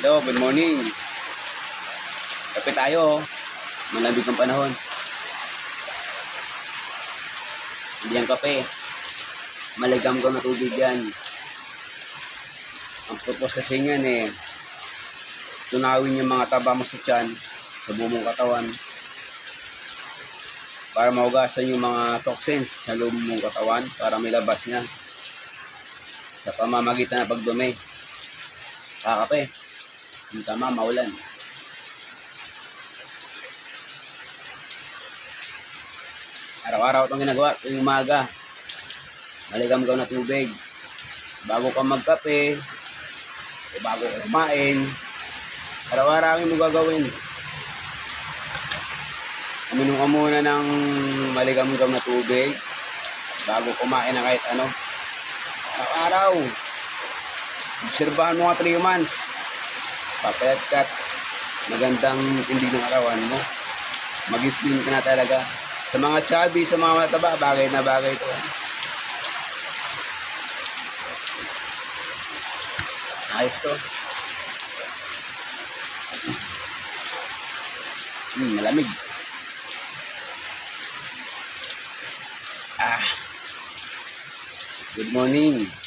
Hello, good morning. Kape tayo. oh. Malamig ang panahon. Hindi yan kape. Maligam ko na tubig yan. Ang purpose kasi niyan eh, tunawin yung mga taba mo sa tiyan, sa buong mong katawan, para mahugasan yung mga toxins sa loob mong katawan para may labas niya sa pamamagitan ng pagdumi. Kakape. Yung tama, maulan. Araw-araw itong ginagawa tuwing umaga. Maligam-gam na tubig. Bago ka magkape, o bago ka kumain, araw-araw yung gagawin. Uminom ka muna ng maligam-gam na tubig bago kumain ng kahit ano. Araw-araw. Obserbahan mo nga 3 months. Papayat ka. Magandang tindig ng arawan mo. Mag-slim ka na talaga. Sa mga chubby, sa mga mataba, bagay na bagay ito. Ayos to. Hmm, malamig. Ah. Good morning.